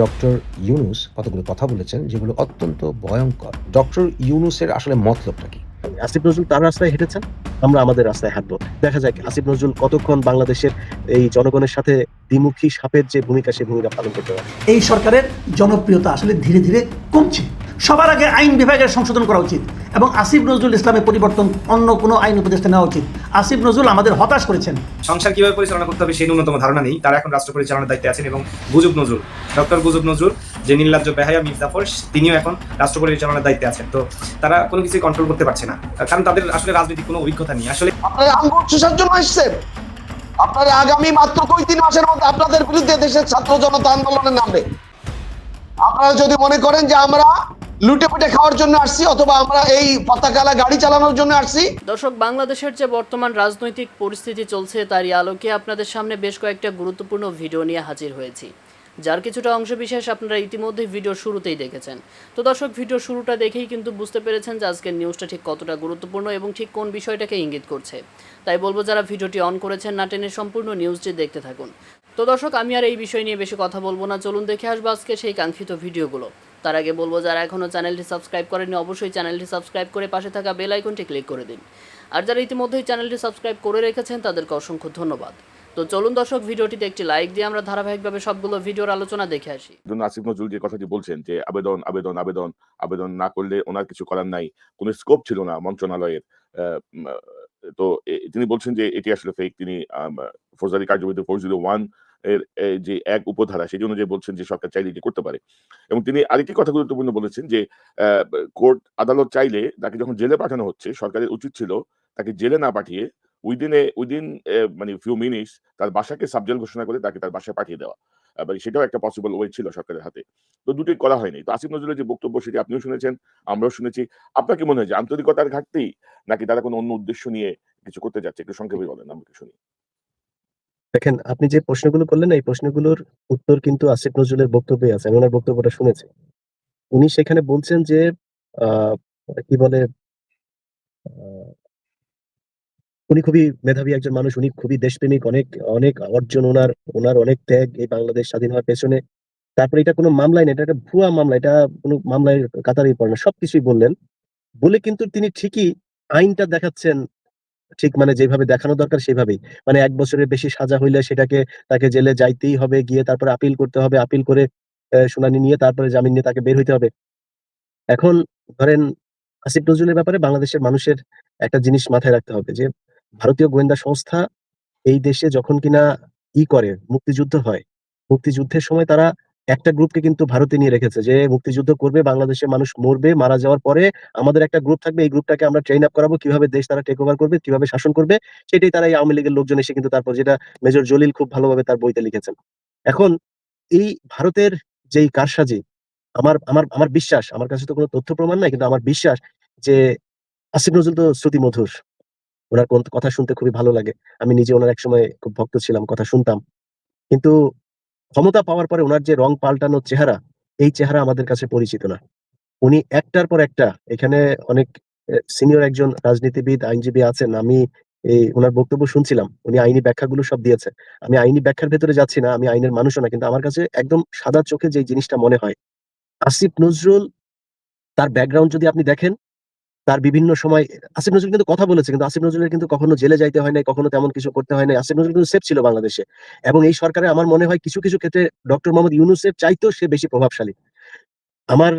Doctor Yunus কতগুলো কথা বলেছেন যেগুলো অত্যন্ত ভয়ঙ্কর। ডক্টর ইউনুসের আসলে মতলবটা কি? আসিফ নজরুল তার রাস্তায় হেঁটেছেন? আমরা আমাদের রাস্তায় হাঁটবো। দেখা যাক আসিফ নজরুল কতক্ষণ বাংলাদেশের এই জনগণের সাথে দ্বিমুখী সাপের যে ভূমিকা সেই ভূমিকা পালন করতে পারে? এই সরকারের জনপ্রিয়তা আসলে ধীরে ধীরে কমছে। সবার আগে আইন বিভাগের সংশোধন করা উচিত এবং আসিফ নজরুল ইসলামের পরিবর্তন অন্য কোনো আইন উপদেষ্টা নেওয়া উচিত। আসিফ নজরুল আমাদের হতাশ করেছেন। সংসার কীভাবে পরিচালনা করতে হবে সেই ন্যূনতম ধারণা নেই। তারা এখন রাষ্ট্র পরিচালনার দায়িত্বে আছেন এবং গুজব নজরুল ডক্টর গুজব নজরুল যে নির্লজ্জ বেহায়া মির্জাফর তিনিও এখন রাষ্ট্র পরিচালনার দায়িত্বে আছেন। তো তারা কোনো কিছুই কন্ট্রোল করতে পারছে না। কারণ তাদের আসলে রাজনৈতিক কোনো অভিজ্ঞতা নেই। আসলে আপনারা আঙ্গুর চুষার জন্য এসছেন আপনারা আগামী মাত্র দুই তিন মাসের মধ্যে আপনাদের বিরুদ্ধে দেশের ছাত্র জনতা আন্দোলনে নামবে আপনারা যদি মনে করেন যে আমরা লুটে পুটে খাওয়ার জন্য আসছি, অথবা আমরা এই পতাকালা গাড়ি চালানোর জন্য আসছি। দর্শক, বাংলাদেশের যে বর্তমান রাজনৈতিক পরিস্থিতি চলছে তারই আলোকে আপনাদের সামনে বেশ কয়েকটা গুরুত্বপূর্ণ ভিডিও নিয়ে হাজির হয়েছি। যার কিছুটা অংশ বিশেষ আপনারা ইতিমধ্যে ভিডিও শুরুতেই দেখেছেন। তো দর্শক, ভিডিও শুরুটা দেখেই কিন্তু বুঝতে পেরেছেন যে আজকের নিউজটা ঠিক কতটা গুরুত্বপূর্ণ এবং ঠিক কোন বিষয়টাকে ইঙ্গিত করছে। তাই বলব, যারা ভিডিওটি অন করেছেন, না টেনে সম্পূর্ণ নিউজটি দেখতে থাকুন। তো দর্শক, আমি আর এই বিষয় নিয়ে বেশি কথা বলব না। চলুন দেখে আসব আজকে সেই কাঙ্ক্ষিত ভিডিওগুলো। তার আগে বলব, যারা এখনও চ্যানেলটি সাবস্ক্রাইব করেনি অবশ্যই চ্যানেলটি সাবস্ক্রাইব করে পাশে থাকা বেল আইকনটি ক্লিক করে দিন। আর যারা ইতিমধ্যেই চ্যানেলটি সাবস্ক্রাইব করে রেখেছেন, তাদেরকে অসংখ্য ধন্যবাদ। তো চলুন দর্শক, ভিডিওটিতে একটি লাইক দিয়ে আমরা ধারাবাহিকভাবে সবগুলো ভিডিওর আলোচনা দেখে আসি। আসিফ নজরুল যে কথাটি বলছেন যে, আবেদন আবেদন আবেদন আবেদন না করলে ওনার কিছু করার নাই, কোনো স্কোপ ছিল না মন্ত্রণালয়ের। তো তিনি বলছেন যে, এটি আসলে ফেক তিনি ফৌজদারি কার্যবিধি ফোর ওয়ান যে এক উপধারা, সেই জন্য যে বলছেন যে সরকার চাইলে এটি করতে পারে। এবং তিনি আরেকটি কথা গুরুত্বপূর্ণ বলেছেন যে কোর্ট আদালত চাইলে তাকে যখন জেলে পাঠানো হচ্ছে, সরকারের উচিত ছিল তাকে জেলে না পাঠিয়ে উইদিন এ উইদিন মানে ফিউ মিনিটস তার বাসাকে সাবজেল ঘোষণা করে তাকে তার বাসায় পাঠিয়ে দেওয়া। মানে সেটাও একটা পসিবল ওয়ে ছিল সরকারের হাতে। তো দুটোই করা হয়নি। তো আসিফ নজরুলের যে বক্তব্য, সেটি আপনিও শুনেছেন, আমরাও শুনেছি। আপনার কি মনে হয় যে আন্তরিকতার ঘাটতি, নাকি তারা কোনো অন্য উদ্দেশ্য নিয়ে কিছু করতে যাচ্ছে? একটু সংক্ষেপে বলেন, আমাকে শুনি। দেখেন, আপনি যে প্রশ্নগুলো করলেন, এই প্রশ্নগুলোর উত্তর কিন্তু আসিফ নজরুলের বক্তব্যে আছে। আমি ওনার বক্তব্যটা শুনেছি। উনি সেখানে বলছেন যে কি বলে উনি খুবই মেধাবী একজন মানুষ। উনি খুবই দেশপ্রেমিক, অনেক অনেক অর্জন ওনার ওনার অনেক ত্যাগ এই বাংলাদেশ স্বাধীন হওয়ার পেছনে। তারপরে এটা কোনো মামলায় না, এটা একটা ভুয়া মামলা, এটা কোনো মামলায় কাতারেই পড়ে না, সবকিছুই বললেন। বলে কিন্তু তিনি ঠিকই আইনটা দেখাচ্ছেন ঠিক মানে যেভাবে দেখানো দরকার সেভাবেই। মানে এক বছরের বেশি সাজা হইলে সেটাকে তাকে জেলে যাইতেই হবে, গিয়ে তারপরে আপিল করতে হবে, আপিল করে শুনানি নিয়ে তারপরে জামিন নিয়ে তাকে বের হইতে হবে। এখন ধরেন আসিফ নজরুলের ব্যাপারে বাংলাদেশের মানুষের একটা জিনিস মাথায় রাখতে হবে যে, ভারতীয় গোয়েন্দা সংস্থা এই দেশে যখন কিনা ই করে, মুক্তিযুদ্ধ হয়, মুক্তিযুদ্ধের সময় তারা একটা গ্রুপকে কিন্তু ভারতে নিয়ে রেখেছে যে মুক্তিযুদ্ধ করবে, বাংলাদেশের মানুষ মরবে, মারা যাওয়ার পরে আমাদের একটা গ্রুপ থাকবে, এই গ্রুপটাকে আমরা ট্রেন আপ করাবো, কীভাবে দেশ তারা টেক ওভার করবে, কীভাবে শাসন করবে, সেটাই তারা এই আওয়ামী লীগের লোকজন এসে কিন্তু তারপর যেটা মেজর জলিল খুব ভালোভাবে তার বইতে লিখেছেন। এখন এই ভারতের যেই কারসাজি, আমার আমার আমার বিশ্বাস, আমার কাছে তো কোনো তথ্য প্রমাণ নাই, কিন্তু আমার বিশ্বাস যে আসিফ নজরুল তো শ্রুতি মধুর, ওনার কথা শুনতে খুবই ভালো লাগে। আমি নিজে ওনার একসময় খুব ভক্ত ছিলাম, কথা শুনতাম। কিন্তু ক্ষমতা পাওয়ার পরে ওনার যে রং পাল্টানো চেহারা, এই চেহারা আমাদের কাছে পরিচিত না। উনি একটার পর একটা, এখানে অনেক সিনিয়র একজন রাজনীতিবিদ, আইনজীবী আছেন, আমি এই ওনার বক্তব্য শুনছিলাম, উনি আইনি ব্যাখ্যাগুলো সব দিয়েছে। আমি আইনি ব্যাখ্যার ভেতরে যাচ্ছি না, আমি আইনের মানুষও না, কিন্তু আমার কাছে একদম সাদা চোখে যে জিনিসটা মনে হয়, আসিফ নজরুল, তার ব্যাকগ্রাউন্ড যদি আপনি দেখেন তার বিভিন্ন সময়, আসিফ নজরুল কিন্তু কথা বলেছে, কিন্তু আসিফ নজরুলের কিন্তু কখনো জেলে যাইতে হয় নাই, কখনো তেমন কিছু করতে হয় নাই। আসিফ নজরুল কিন্তু সেফ ছিল বাংলাদেশে। এবং এই সরকারে আমার মনে হয় কিছু কিছু ক্ষেত্রে ডক্টর মোহাম্মদ ইউনুসের চাইতেও সে বেশি প্রভাবশালী। আমার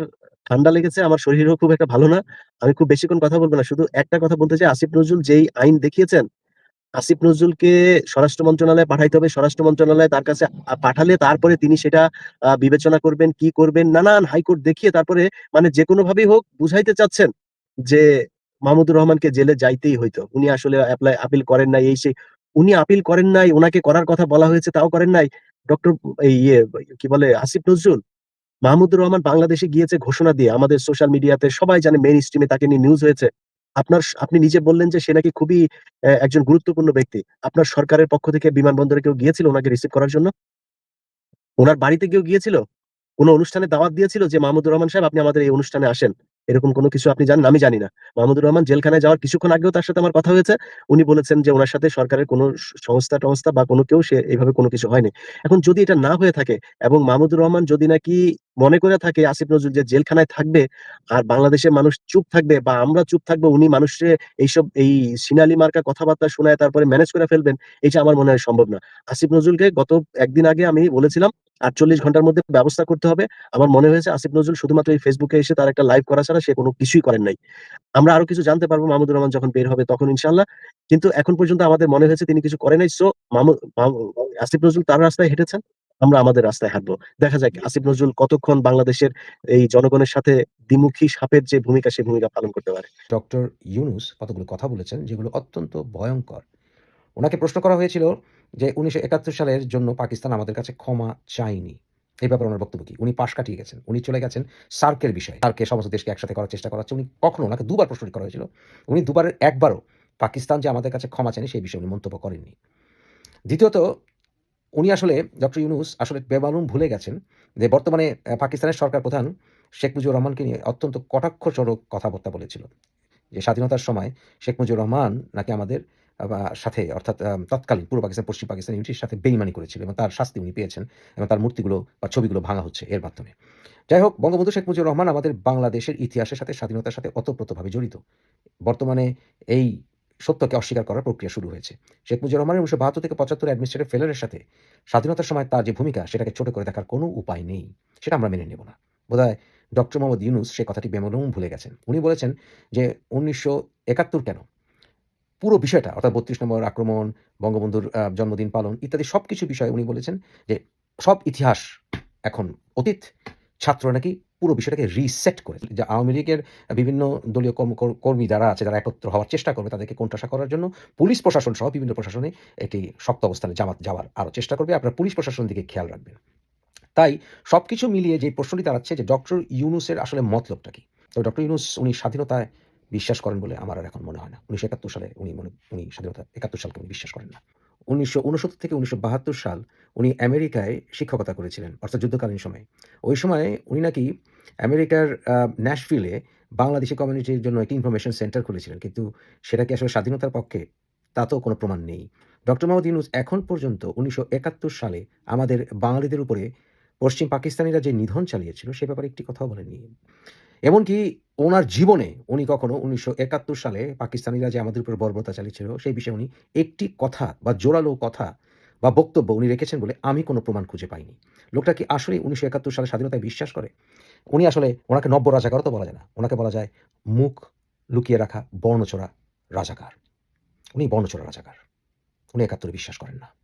ঠান্ডা লেগেছে, আমার শরীরও খুব একটা ভালো না, আমি খুব বেশিক্ষণ কথা বলব না। শুধু একটা কথা বলতে চাই, আসিফ নজরুল যেই আইন দেখিয়েছেন, আসিফ নজরুলকে স্বরাষ্ট্র মন্ত্রণালয়ে পাঠাইতে হবে। স্বরাষ্ট্র মন্ত্রণালয়ে তার কাছে পাঠালে তারপরে তিনি সেটা বিবেচনা করবেন, কি করবেন, নানান হাইকোর্ট দেখিয়ে তারপরে মানে যে কোনো ভাবেই হোক বুঝাইতে চাচ্ছেন। যে মাহমুদুর রহমানকে জেলে যাইতেই হইতো। উনি আসলে অ্যাপ্লাই আপিল করেন নাই, এই সেই উনি আপিল করেন নাই ওনাকে করার কথা বলা হয়েছে, তাও করেন নাই। ডক্টর এই ইয়ে কি বলে, আসিফ নজরুল, মাহমুদুর রহমান বাংলাদেশে গিয়েছে ঘোষণা দিয়ে, আমাদের সোশ্যাল মিডিয়াতে সবাই জানে মেইন স্ট্রিমে তাকে নিয়ে নিউজ হয়েছে। আপনার আপনি নিজে বললেন যে সে নাকি খুবই একজন গুরুত্বপূর্ণ ব্যক্তি। আপনার সরকারের পক্ষ থেকে বিমানবন্দরে কেউ গিয়েছিল ওনাকে রিসিভ করার জন্য? ওনার বাড়িতে কেউ গিয়েছিল? কোনো অনুষ্ঠানে দাওয়াত দিয়েছিল যে, মাহমুদুর রহমান সাহেব, আপনি আমাদের এই অনুষ্ঠানে আসেন। এরকম কোনো কিছু আপনি জানেন? আমি জানি না। মাহমুদুর রহমান জেলখানায় যাওয়ার কিছুক্ষণ আগেও তার সাথে আমার কথা হয়েছে। উনি বলেছেন যে ওনার সাথে সরকারের কোনো সংস্থা টংস্থা বা কোনো কেউ সে এইভাবে কোনো কিছু হয়নি। এখন যদি এটা না হয়ে থাকে এবং মাহমুদুর রহমান যদি নাকি মনে করে থাকে আসিফ নজরুল যে জেলখানায় থাকবে আর বাংলাদেশের মানুষ চুপ থাকবে বা আমরা চুপ থাকব, উনি মানুষে এইসব, এই সিনালি মার্কা কথাবার্তা শোনায় তারপরে ম্যানেজ করে ফেলবেন, এটা আমার মনে হয় সম্ভব না। আসিফ নজরুলকে গত একদিন আগে আমি বলেছিলাম, আটচল্লিশ ঘণ্টার মধ্যে ব্যবস্থা করতে হবে। আমার মনে হয়েছে আসিফ নজরুল শুধুমাত্র এই ফেসবুকে এসে তার একটা লাইভ করা ছাড়া সে কোনো কিছুই করেন নাই। আমরা আরও কিছু জানতে পারব মাহমুদুর রহমান যখন বের হবে তখন ইনশাল্লাহ কিন্তু এখন পর্যন্ত আমাদের মনে হয়েছে তিনি কিছু করেন নাই সো আসিফ নজরুল তার রাস্তায় হেঁটেছেন। আমরা আমাদের রাস্তায় হাঁটবো। দেখা যাক আসিফ নজরুল কতক্ষণ বাংলাদেশের এই জনগণের সাথে দ্বিমুখী সাপের যে ভূমিকা সেই ভূমিকা পালন করতে পারে। ডক্টর ইউনুস কতগুলো কথা বলেছেন যেগুলো অত্যন্ত ভয়ঙ্কর। ওনাকে প্রশ্ন করা হয়েছিল যে উনিশশো একাত্তর সালের জন্য পাকিস্তান আমাদের কাছে ক্ষমা চায়নি। এই ব্যাপারে ওনার বক্তব্য কি? উনি পাশ কাটিয়ে গেছেন, উনি চলে গেছেন সার্কের বিষয়ে। সার্কে সমস্ত দেশকে একসাথে করার চেষ্টা করা উনি কখনো ওনাকে দুবার প্রশ্ন করা হয়েছিল। উনি দুবারের একবারও পাকিস্তান যে আমাদের কাছে ক্ষমা চায়নি, সেই বিষয়ে উনি মন্তব্য করেননি। দ্বিতীয়ত উনি আসলে, ডক্টর ইউনুস আসলে বেমালুম ভুলে গেছেন যে বর্তমানে পাকিস্তানের সরকার প্রধান শেখ মুজিবুর রহমানকে নিয়ে অত্যন্ত কটাক্ষস্বরূপ কথাবার্তা বলেছিল। যে স্বাধীনতার সময় শেখ মুজিবুর রহমান নাকি আমাদের সাথে, অর্থাৎ তৎকালীন পূর্ব পাকিস্তান, পশ্চিম পাকিস্তান ইউনিটির সাথে বেইমানি করেছিল এবং তার শাস্তি উনি পেয়েছেন এবং তার মূর্তিগুলো বা ছবিগুলো ভাঙা হচ্ছে এর মাধ্যমে। যাই হোক, বঙ্গবন্ধু শেখ মুজিবুর রহমান আমাদের বাংলাদেশের ইতিহাসের সাথে, স্বাধীনতার সাথে ওতপ্রোতভাবে জড়িত। বর্তমানে এই সত্যকে অস্বীকার করার প্রক্রিয়া শুরু হয়েছে। শেখ মুজিবুর রহমানের উনিশশো বাহাত্তর থেকে পঁচাত্তর অ্যাডমিনিস্ট্রেটিভ ফেলারের সাথে স্বাধীনতার সময় তার যে ভূমিকা, সেটাকে ছোট করে দেখার কোনো উপায় নেই, সেটা আমরা মেনে নেব না। বোধহয় ডক্টর মোহাম্মদ ইউনুস সে কথাটি বেমলুম ভুলে গেছেন। উনি বলেছেন যে উনিশশো একাত্তর কেন? পুরো বিষয়টা, অর্থাৎ বত্রিশ নম্বর আক্রমণ, বঙ্গবন্ধুর জন্মদিন পালন ইত্যাদি সব কিছু বিষয়ে উনি বলেছেন যে সব ইতিহাস এখন অতীত, ছাত্র নাকি পুরো বিষয়টাকে রিসেট করে যে আওয়ামী লীগের বিভিন্ন দলীয় কর্ম- কর- কর্মী যারা আছে, যারা একত্র হওয়ার চেষ্টা করবে, তাদেরকে কোণঠাসা করার জন্য পুলিশ প্রশাসন সহ বিভিন্ন প্রশাসনে একটি শক্ত অবস্থানে জামাত যাওয়ার আরও চেষ্টা করবে। আপনার পুলিশ প্রশাসন দিকে খেয়াল রাখবেন। তাই সবকিছু মিলিয়ে যে প্রশ্নটি দাঁড়াচ্ছে যে ডক্টর ইউনুসের আসলে মতলবটা কি? তো ডক্টর ইউনুস উনি স্বাধীনতায় বিশ্বাস করেন বলে আমার আর এখন মনে হয় না। উনিশশো একাত্তর সালে উনি মনে, উনি স্বাধীনতা একাত্তর সালকে উনি বিশ্বাস করেন না। উনিশশো উনসত্তর থেকে উনিশশো বাহাত্তর সাল উনি আমেরিকায় শিক্ষকতা করেছিলেন অর্থাৎ যুদ্ধকালীন সময়ে। ওই সময় উনি নাকি আমেরিকার আহ, ন্যাশভিলে বাংলাদেশি কমিউনিটির জন্য একটি ইনফরমেশন সেন্টার খুলেছিলেন কিন্তু সেটা কি আসলে স্বাধীনতার পক্ষে? তা তো কোনো প্রমাণ নেই। ডক্টর মোহাম্মদ ইউনুস এখন পর্যন্ত উনিশশো একাত্তর সালে আমাদের বাঙালিদের উপরে পশ্চিম পাকিস্তানিরা যে নিধন চালিয়েছিল সে ব্যাপারে একটি কথাও বলেননি। এমনকি ওনার জীবনে উনি কখনো উনিশশো একাত্তর সালে পাকিস্তানিরা যে আমাদের উপর বর্বরতা চালিয়েছিল, সেই বিষয়ে উনি একটি কথা বা জোরালো কথা বা বক্তব্য উনি রেখেছেন বলে আমি কোনো প্রমাণ খুঁজে পাইনি। লোকটা কি আসলে উনিশশো একাত্তর সালে স্বাধীনতায় বিশ্বাস করে? উনি আসলে ওনাকে নব্য রাজাকারও তো বলা যায় না। ওনাকে বলা যায় মুখ লুকিয়ে রাখা বর্ণচোরা রাজাকার। উনি বর্ণচোরা রাজাকার। উনি একাত্তরে বিশ্বাস করেন না।